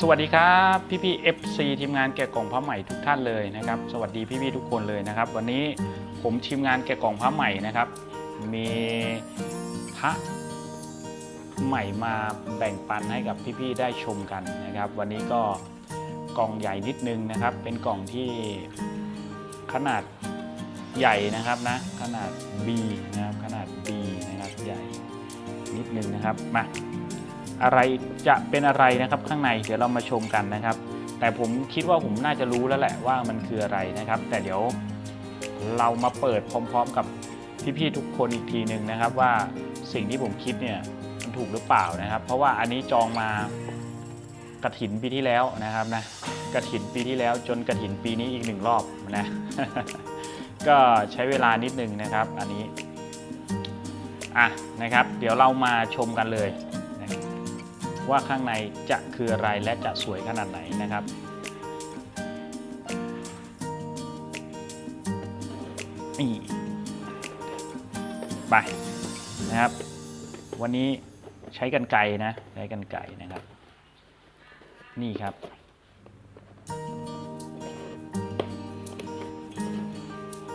สวัสดีครับพี่พี่ FC ทีมงานแกะกล่องพระใหม่ทุกท่านเลยนะครับสวัสดีพี่พี่ทุกคนเลยนะครับ วันนี้ผมทีมงานแกะกล่องพระใหม่นะครับ มีพระใหม่มาแบ่งปันให้กับพี่พี่ได้ชมกันนะครับ วันนี้ก็กล่องใหญ่นิดนึงนะครับ เป็นกล่องที่ขนาดใหญ่นะครับนะขนาด B นะครับขนาด B นะครับใหญ่นิดนึงนะครับมา อะไรจะเป็นอะไรนะครับข้างในเดี๋ยวเรามาชมกันนะครับ แต่ผมคิดว่าผมน่าจะรู้แล้วแหละว่ามันคืออะไรนะครับ แต่เดี๋ยวเรามาเปิดพร้อม ๆ กับพี่ๆทุกคนอีกทีหนึ่งนะครับ ว่าสิ่งที่ผมคิดเนี่ยมันถูกหรือเปล่านะครับ เพราะว่าอันนี้จองมากระถินปีที่แล้วนะครับนะกระถินปีที่แล้วจนกระถินปีนี้อีกหนึ่งรอบนะก็ใช้เวลานิดนึงนะครับ อันนี้อะนะครับ เดี๋ยวเรามาชมกันเลย ว่าข้างในจะคืออะไรและจะสวยขนาดไหนนะครับ นี่ ไปนะครับ วันนี้ใช้กันไกรนะ ใช้กันไกรนะครับ นี่ครับ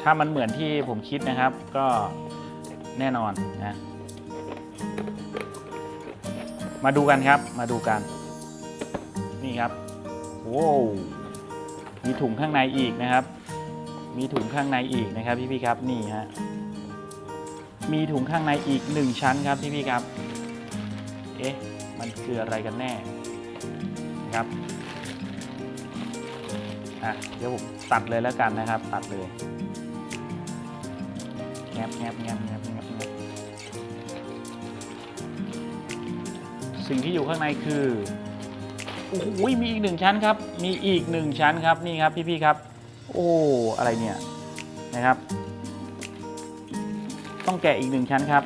ถ้ามันเหมือนที่ผมคิดนะครับก็แน่นอนนะ มาดูกันครับ มาดูกัน นี่ครับโอ้วมีถุงข้างในอีกนะครับ มีถุงข้างในอีกนะครับพี่พี่ครับนี่ฮะมีถุงข้างในอีกหนึ่งชั้นครับพี่พี่ครับ เอ๊ะ มันคืออะไรกันแน่นะครับอะเดี๋ยวผมตัดเลยแล้วกันนะครับ ตัดเลยแงบแงบแงบแงบแงบ สิ่งที่อยู่ข้างในคือโอ้โหมีอีกหนึ่งชั้นครับ มีอีกหนึ่งชั้นครับนี่ครับพี่ๆครับ โอ้อะไรเนี่ยนะครับ ต้องแกะอีกหนึ่งชั้นครับ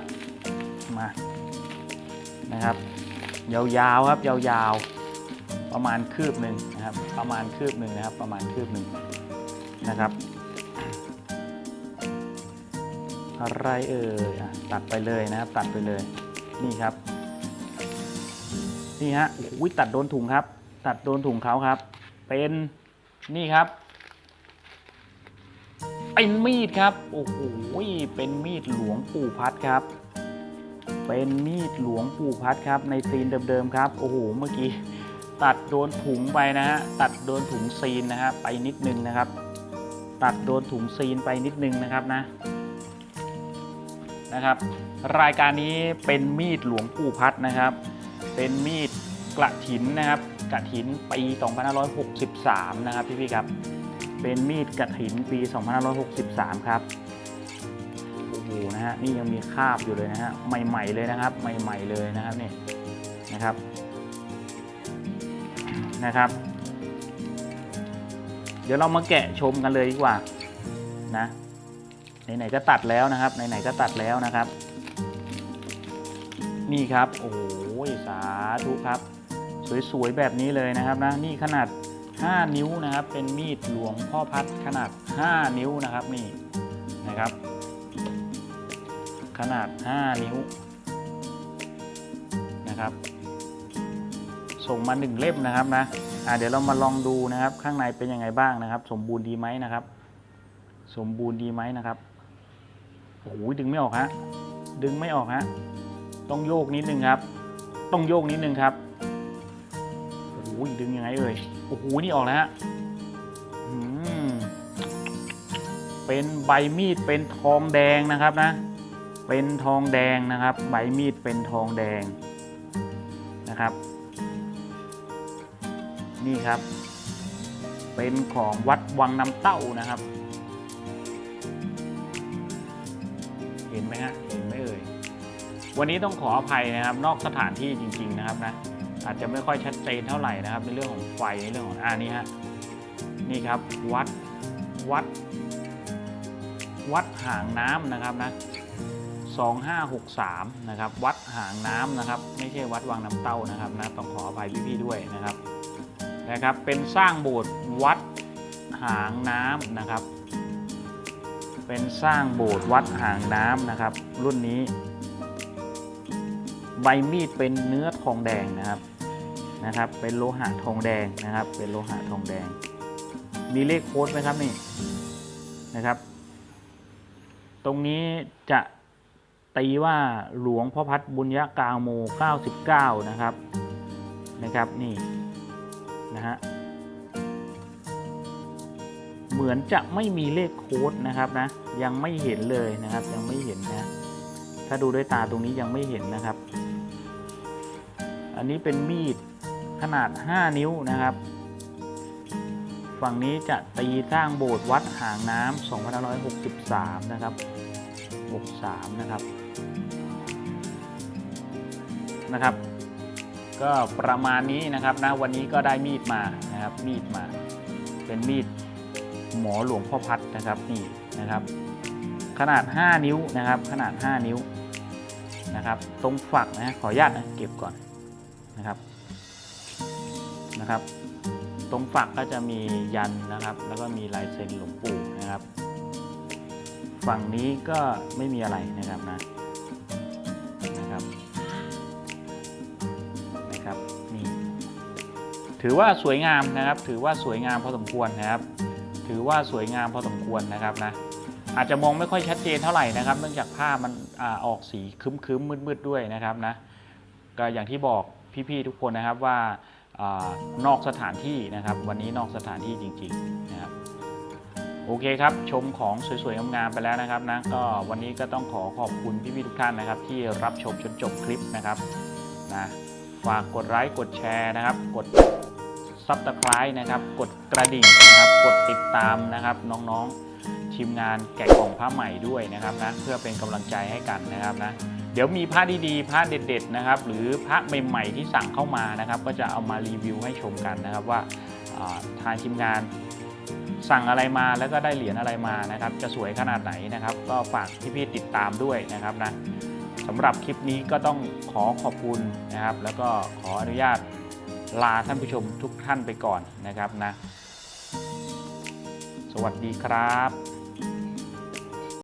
มานะครับ ยาวๆครับยาวๆประมาณคืบหนึ่งนะครับ ประมาณคืบหนึ่งนะครับ ประมาณคืบหนึ่งนะครับอะไรเอ่ยตัดไปเลยนะครับ ตัดไปเลยนี่ครับ นี่ฮะโอ้โหตัดโดนถุงครับ ตัดโดนถุงเขาครับ เป็นนี่ครับ เป็นมีดครับ โอ้โหเป็นมีดหลวงปู่พัดครับ เป็นมีดหลวงปู่พัดครับ ในซีนเดิมๆครับ โอ้โห เมื่อกี้ตัดโดนถุงไปนะฮะ ตัดโดนถุงซีนนะฮะ ไปนิดนึงนะครับ ตัดโดนถุงซีนไปนิดนึงนะครับนะ นะครับ รายการนี้เป็นมีดหลวงปู่พัดนะครับ เป็นมีดกระถินนะครับกระถินปี 2563 นะครับพี่ๆครับ เป็นมีดกระถินปี 2563 ครับโอ้โหนะฮะนี่ยังมีคราบอยู่เลยนะฮะใหม่ ๆเลยนะครับ ใหม่ ๆเลยนะครับนี่นะครับนะครับ เดี๋ยวเรามาแกะชมกันเลยดีกว่านะไหนๆก็ตัดแล้วนะครับไหนๆก็ตัดแล้วนะครับ นี่ครับโอ้โห สาธุครับ สวยๆแบบนี้เลยนะครับนะนี่ขนาด 5 นิ้วนะครับ เป็นมีดหลวงพ่อพัดขนาด 5 นิ้วนะครับนี่นะครับ ขนาด 5 นิ้วนะครับ ส่งมา 1 เล่มนะครับนะอ่าเดี๋ยวเรามาลองดูนะครับ ข้างในเป็นยังไงบ้างนะครับ สมบูรณ์ดีไหมนะครับ สมบูรณ์ดีไหมนะครับโอ้โหดึงไม่ออกฮะดึงไม่ออกฮะต้องโยกนิดนึงครับ ต้องโยกนิดนึงครับโอ้โหดึงยังไงเอ่ยโอ้โหนี่ออกแล้วฮะเป็นใบมีดเป็นทองแดงนะครับนะ เป็นทองแดงนะครับ ใบมีดเป็นทองแดงนะครับ นี่ครับ เป็นของวัดวังน้ำเต้านะครับ เห็นไหมฮะ วันนี้ต้องขออภัยนะครับ นอกสถานที่จริง ๆนะครับนะอาจจะไม่ค่อยชัดเจนเท่าไหร่นะครับ ในเรื่องของไฟในเรื่องของอ่านี่ฮะนี่ครับวัดวัด วัดหางน้ำนะครับนะ2563นะครับวัดหางน้ำนะครับ ไม่ใช่วัดวังน้ำเต้านะครับนะต้องขออภัยพี่ๆด้วยนะครับนะครับ เป็นสร้างโบสถ์วัดหางน้ำนะครับ เป็นสร้างโบสถ์วัดหางน้ำนะครับ รุ่นนี้ ใบมีดเป็นเนื้อทองแดงนะครับนะครับ เป็นโลหะทองแดงนะครับ เป็นโลหะทองแดง มีเลขโค้ดไหมครับนี่นะครับ ตรงนี้จะตีว่าหลวงพ่อพัดบุญยะกาโม 99 นะครับนะครับนี่นะฮะเหมือนจะไม่มีเลขโค้ดนะครับนะยังไม่เห็นเลยนะครับยังไม่เห็นนะถ้าดูด้วยตาตรงนี้ยังไม่เห็นนะครับ อันนี้เป็นมีดขนาด 5 นิ้วนะครับ ฝั่งนี้จะตีสร้างโบสถ์วัดหางน้ำ2563 นะครับ 63 นะครับ นะครับ ก็ประมาณนี้นะครับนะวันนี้ก็ได้มีดมานะครับ มีดมา เป็นมีดหมอหลวงพ่อพัดนะครับนี่นะครับ ขนาด 5 นิ้วนะครับ ขนาด 5 นิ้วนะครับ ตรงฝักนะขออนุญาตนะเก็บก่อน นะครับนะครับ ตรงฝักก็จะมียันนะครับ แล้วก็มีลายเซ็นหลวงปู่นะครับ ฝั่งนี้ก็ไม่มีอะไรนะครับนะนะครับนะครับนี่ถือว่าสวยงามนะครับ ถือว่าสวยงามพอสมควรนะครับ ถือว่าสวยงามพอสมควรนะครับนะอาจจะมองไม่ค่อยชัดเจนเท่าไหร่นะครับ เนื่องจากผ้ามันอออกสีคึ้มๆมืดๆด้วยนะครับนะก็อย่างที่บอก พี่ๆทุกคนนะครับว่าอนอกสถานที่นะครับ วันนี้นอกสถานที่จริงๆนะครับโอเคครับ ชมของสวยๆงามๆไปแล้วนะครับนะก็วันนี้ก็ต้องขอขอบคุณพี่ๆทุกท่านนะครับ ที่รับชมจนจบคลิปนะครับนะฝากกดไลค์กดแชร์นะครับ กดซับสไคร b e นะครับ กดกระดิ่งนะครับ กดติดตามนะครับน้องๆทีมงานแกะกล่องผ้าใหม่ด้วยนะครับนะเพื่อเป็นกำลังใจให้กันนะครับนะ เดี๋ยวมีผ้าดีๆผ้าเด็ดๆนะครับ หรือผ้าใหม่ๆที่สั่งเข้ามานะครับ ก็จะเอามารีวิวให้ชมกันนะครับว่าอ่าทางทีมงานสั่งอะไรมาแล้วก็ได้เหรียญอะไรมานะครับ จะสวยขนาดไหนนะครับ ก็ฝากพี่ๆติดตามด้วยนะครับนะสำหรับคลิปนี้ก็ต้องขอขอบคุณนะครับ แล้วก็ขออนุญาตลาท่านผู้ชมทุกท่านไปก่อนนะครับนะ สวัสดีครับ